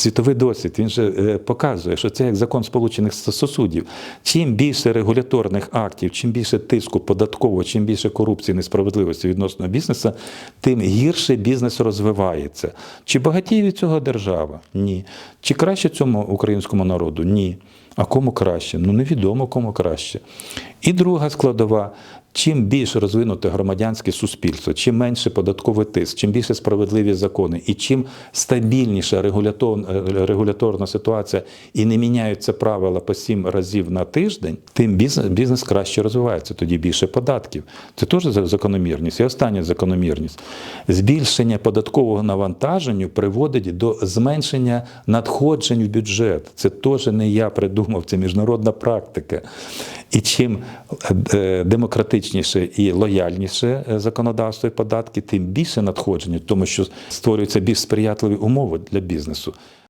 світовий досвід він же е, показує, що це як закон Сполучених сосудів. Чим більше регуляторних актів, чим більше тиску податкового, чим більше корупції, несправедливості відносно бізнесу, тим гірше бізнес розвивається. Чи багатіє від цього держава? Ні. Чи краще цьому українському народу? Ні. А кому краще? Ну невідомо кому краще. І друга складова. Чим більш розвинуте громадянське суспільство, чим менше податковий тиск, чим більше справедливі закони, і чим стабільніша регуляторна ситуація і не міняються правила по сім разів на тиждень, тим бізнес, бізнес краще розвивається. Тоді більше податків. Це теж за- закономірність. І остання закономірність. Збільшення податкового навантаження приводить до зменшення надходжень в бюджет. Це теж не я придумав, це міжнародна практика. І чим е, демократичніше і лояльніше е, законодавство і податки, тим більше надходження, тому що створюються більш сприятливі умови для бізнесу.